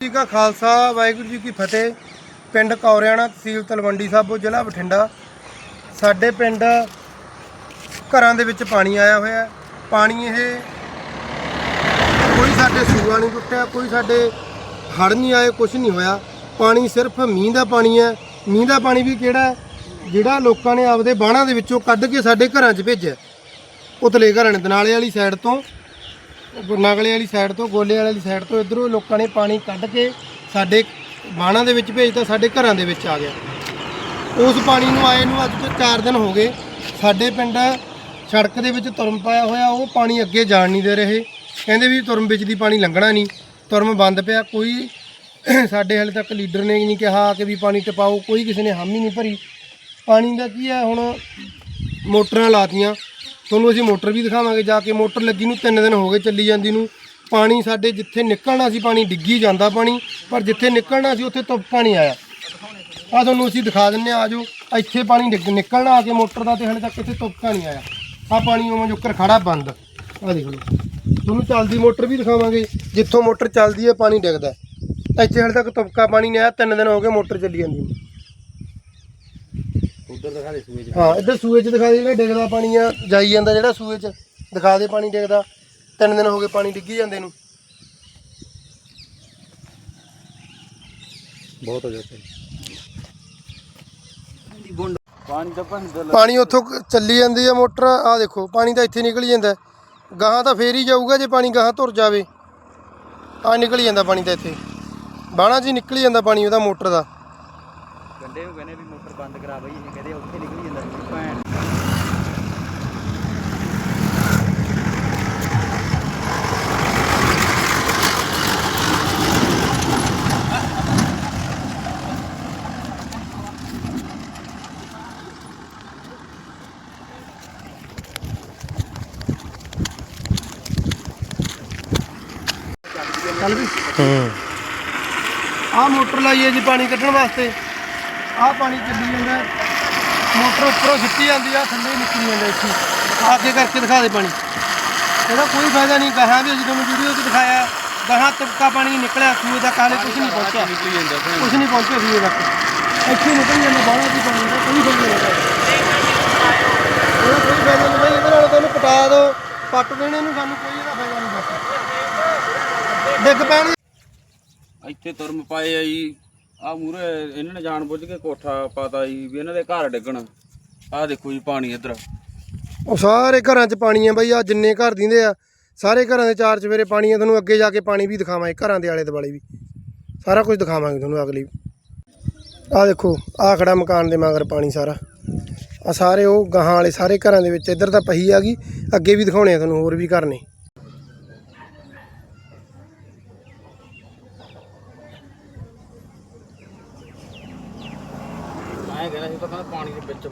ਜੀ ਕਾ ਖਾਲਸਾ, ਵਾਹਿਗੁਰੂ ਜੀ ਕੀ ਫਤਿਹ। ਪਿੰਡ ਕੌਰਿਆਣਾ ਤਹਿਸੀਲ ਤਲਵੰਡੀ ਸਾਬੋ, ਜ਼ਿਲ੍ਹਾ ਬਠਿੰਡਾ। ਸਾਡੇ ਪਿੰਡ ਘਰਾਂ ਦੇ ਵਿੱਚ ਪਾਣੀ ਆਇਆ ਹੋਇਆ ਪਾਣੀ ਇਹ ਕੋਈ ਸਾਡੇ ਸੂਆ ਨਹੀਂ ਟੁੱਟਿਆ, ਕੋਈ ਸਾਡੇ ਹੜ ਨਹੀਂ ਆਏ ਕੁਝ ਨਹੀਂ ਹੋਇਆ। ਪਾਣੀ ਸਿਰਫ ਮੀਂਹ ਦਾ ਪਾਣੀ ਹੈ। ਮੀਂਹ ਦਾ ਪਾਣੀ ਵੀ ਕਿਹੜਾ ਜਿਹੜਾ ਲੋਕਾਂ ਨੇ ਆਪਦੇ ਬਾਣਾ ਦੇ ਵਿੱਚੋਂ ਕੱਢ ਕੇ ਸਾਡੇ ਘਰਾਂ 'ਚ ਭੇਜਿਆ। ਉਤਲੇ ਘਰਾਂ ਨੇ ਦਨਾਲੇ ਵਾਲੀ ਸਾਈਡ ਤੋਂ ਨਗਲੇ ਵਾਲੀ ਸਾਈਡ ਤੋਂ, ਗੋਲੇ ਵਾਲੀ ਸਾਈਡ ਤੋਂ ਇਧਰੋਂ ਲੋਕਾਂ ਨੇ ਪਾਣੀ ਕੱਢ ਕੇ ਸਾਡੇ ਬਾਣਾ ਦੇ ਵਿੱਚ ਭੇਜਤਾ, ਸਾਡੇ ਘਰਾਂ ਦੇ ਵਿੱਚ ਆ ਗਿਆ। ਉਸ ਪਾਣੀ ਨੂੰ ਆਏ ਨੂੰ ਅੱਜ ਤੋਂ 4 ਦਿਨ ਹੋ ਗਏ। ਸਾਡੇ ਪਿੰਡ ਸੜਕ ਦੇ ਵਿੱਚ ਤੁਰਮ ਪਾਇਆ ਹੋਇਆ, ਉਹ ਪਾਣੀ ਅੱਗੇ ਜਾਣ ਨਹੀਂ ਦੇ ਰਹੇ। ਕਹਿੰਦੇ ਵੀ ਤੁਰਮ ਵਿੱਚ ਦੀ ਪਾਣੀ ਲੰਘਣਾ ਨਹੀਂ ਤੁਰਮ ਬੰਦ ਪਿਆ। ਕੋਈ ਸਾਡੇ ਹਾਲੇ ਤੱਕ ਲੀਡਰ ਨੇ ਨਹੀਂ ਕਿਹਾ ਕਿ ਵੀ ਪਾਣੀ ਟਪਾਓ, ਕੋਈ ਕਿਸੇ ਨੇ ਹਾਮੀ ਨਹੀਂ ਭਰੀ। ਪਾਣੀ ਦਾ ਕੀ ਹੈ ਹੁਣ, ਮੋਟਰਾਂ ਲਾਤੀਆਂ। ਤੁਹਾਨੂੰ ਅਸੀਂ ਮੋਟਰ ਵੀ ਦਿਖਾਵਾਂਗੇ, ਜਾ ਕੇ ਮੋਟਰ ਲੱਗੀ ਨੂੰ 3 ਦਿਨ ਹੋ ਗਏ ਚੱਲੀ ਜਾਂਦੀ ਨੂੰ। ਪਾਣੀ ਸਾਡੇ ਜਿੱਥੇ ਨਿਕਲਣਾ ਸੀ, ਪਾਣੀ ਡਿੱਗੀ ਜਾਂਦਾ ਪਾਣੀ, ਪਰ ਜਿੱਥੇ ਨਿਕਲਣਾ ਸੀ, ਉੱਥੇ ਤੁਪਕਾ ਨਹੀਂ ਆਇਆ। ਆ ਤੁਹਾਨੂੰ ਅਸੀਂ ਦਿਖਾ ਦਿੰਨੇ ਆ ਆਜੋ ਇੱਥੇ ਪਾਣੀ ਡਿੱਗ ਨਿਕਲਣਾ ਆ ਕੇ ਮੋਟਰ ਦਾ ਤੇ ਹਲੇ ਤੱਕ ਇੱਥੇ ਤੁਪਕਾ ਨਹੀਂ ਆਇਆ। ਆ ਪਾਣੀ ਉਵੇਂ ਜੋਕਰ ਖੜਾ ਬੰਦ। ਆ ਦੇਖ ਲਓ ਤੁਹਾਨੂੰ ਚੱਲਦੀ ਮੋਟਰ ਵੀ ਦਿਖਾਵਾਂਗੇ, ਜਿੱਥੋਂ ਮੋਟਰ ਚੱਲਦੀ ਹੈ ਪਾਣੀ ਡਿੱਗਦਾ। ਇੱਥੇ ਹਲੇ ਤੱਕ ਤੁਪਕਾ ਪਾਣੀ ਨਹੀਂ ਆਇਆ 3 ਦਿਨ ਹੋ ਗਏ ਮੋਟਰ ਚੱਲੀ ਜਾਂਦੀ ਉਧਰ ਦਿਖਾ ਦੇ ਸੂਏ ਚ। ਹਾਂ ਇੱਧਰ ਸੂਏ 'ਚ ਦਿਖਾ ਦੇ ਜਿਹੜਾ ਡਿੱਗਦਾ ਪਾਣੀ ਆ ਜਾਈ ਜਾਂਦਾ ਜਿਹੜਾ ਸੂਏ 'ਚ। ਦਿਖਾ ਦੇ ਪਾਣੀ ਡਿੱਗਦਾ। ਤਿੰਨ ਦਿਨ ਹੋ ਗਏ ਪਾਣੀ ਡਿੱਗੀ ਜਾਂਦੇ ਨੂੰ। ਬਹੁਤ ਹੋ ਜਾਂਦਾ ਪਾਣੀ ਤਾਂ ਭੰਦਰ ਪਾਣੀ ਉੱਥੋਂ ਕ- ਚੱਲੀ ਜਾਂਦੀ ਆ ਮੋਟਰ ਆ ਦੇਖੋ ਪਾਣੀ ਤਾਂ ਇੱਥੇ ਨਿਕਲ ਜਾਂਦਾ। ਗਾਹਾਂ ਤਾਂ ਫੇਰ ਹੀ ਜਾਊਗਾ ਜੇ ਪਾਣੀ ਗਾਹਾਂ ਤੁਰ ਜਾਵੇ। ਆ ਨਿਕਲ ਜਾਂਦਾ ਪਾਣੀ ਤਾਂ ਇੱਥੇ। ਬਾਣਾ ਜੀ ਨਿਕਲ ਜਾਂਦਾ ਪਾਣੀ ਉਹਦਾ ਮੋਟਰ ਦਾ। ਗੰਡੇ ਨੂੰ ਕਹਿੰਦੇ ਵੀ ਮੋਟਰ ਬੰਦ ਕਰਾ ਬਈ ਇਹ ਕਹਿੰਦੇ ਉੱਥੇ ਨਿਕਲ ਜਾਂਦਾ ਸੀ ਭੈਣ। ਚੱਲ ਵੀ। ਹੂੰ। ਆ ਮੋਟਰ ਲਾਈ ਹੈ ਜੀ ਪਾਣੀ ਕੱਢਣ ਵਾਸਤੇ। ਆ ਪਾਣੀ ਚੱਲੀ ਜਾਂਦਾ। ਮੋਟਰ ਉੱਪਰੋਂ ਸਿੱਟੀ ਜਾਂਦੀ ਆ ਥੱਲੇ ਨਿਕਲੀ ਜਾਂਦਾ ਇੱਥੇ। ਆ ਕੇ ਕਰਕੇ ਦਿਖਾ ਦੇ ਪਾਣੀ। ਇਹਦਾ ਕੋਈ ਫਾਇਦਾ ਨਹੀਂ। ਕਹਾਂ ਵੀ ਜਦੋਂ ਮੈਂ ਵੀਡੀਓ 'ਚ ਦਿਖਾਇਆ ਗਾਹਾਂ ਤਬਕਾ ਪਾਣੀ ਨਿਕਲਿਆ ਸੂਏ ਦਾ ਕਾਲੇ ਕੁਝ ਨਹੀਂ ਪਹੁੰਚਿਆ। ਨਿਕਲ ਜਾਂਦਾ ਕੁਝ ਨਹੀਂ ਪਹੁੰਚਿਆ ਸੂਏ ਤੱਕ। ਇੱਥੇ ਨਿਕਲ ਜਾਂਦਾ ਬਾਹਰ ਦੀ ਪਾਣੀ ਦਾ ਕੋਈ ਫਾਇਦਾ ਨਹੀਂ। ਇਹਦਾ ਕੋਈ ਫਾਇਦਾ ਨਹੀਂ ਬਈ। ਇਹਦੇ ਨਾਲ ਤਾਂ ਇਹਨੂੰ ਪਟਾ ਦਿਓ। ਪੱਟ ਦੇਣੇ ਨੂੰ ਸਾਨੂੰ ਕੋਈ ਇਹਦਾ ਫਾਇਦਾ ਨਹੀਂ। ਬਸ। ਡਿੱਗ ਪੈਣ। ਇੱਥੇ ਤੁਰਮ ਪਾਏ ਆ ਜੀ। ਆ ਮੂਰੇ ਇਹਨਾਂ ਨੇ ਜਾਣ ਬੁੱਝ ਕੇ ਕੋਠਾ ਪਾਤਾ ਜੀ, ਵੀ ਇਹਨਾਂ ਦੇ ਘਰ ਡਿੱਗਣ। ਆ ਦੇਖੋ ਜੀ ਪਾਣੀ ਇੱਧਰ। ਉਹ ਸਾਰੇ ਘਰਾਂ 'ਚ ਪਾਣੀ ਆ ਬਈ, ਆ ਜਿੰਨੇ ਘਰ ਦਿੰਦੇ ਆ, ਸਾਰੇ ਘਰਾਂ ਦੇ ਚਾਰ ਚਵੇਰੇ ਪਾਣੀ ਆ, ਤੁਹਾਨੂੰ ਅੱਗੇ ਜਾ ਕੇ ਪਾਣੀ ਵੀ ਦਿਖਾਵਾਂਗੇ, ਘਰਾਂ ਦੇ ਆਲੇ ਦੁਆਲੇ ਵੀ। ਸਾਰਾ ਕੁਝ ਦਿਖਾਵਾਂਗੇ ਤੁਹਾਨੂੰ ਅਗਲੀ। ਆ ਦੇਖੋ, ਆ ਖੜਾ ਮਕਾਨ ਦੇ ਮਗਰ ਪਾਣੀ ਸਾਰਾ। ਆ ਸਾਰੇ ਉਹ ਗਾਹਾਂ ਵਾਲੇ ਸਾਰੇ ਘਰਾਂ ਦੇ ਵਿੱਚ, ਇੱਧਰ ਤਾਂ ਪਹੀ ਆ ਗਈ, ਅੱਗੇ ਵੀ ਦਿਖਾਉਣੇ ਆ ਤੁਹਾਨੂੰ ਹੋਰ ਵੀ ਘਰ ਨੇ। ਮੈਂ ਕਹਿੰਦਾ ਸੀ ਤਾਂ ਕਹਿੰਦਾ ਪਾਣੀ ਦੇ ਵਿੱਚ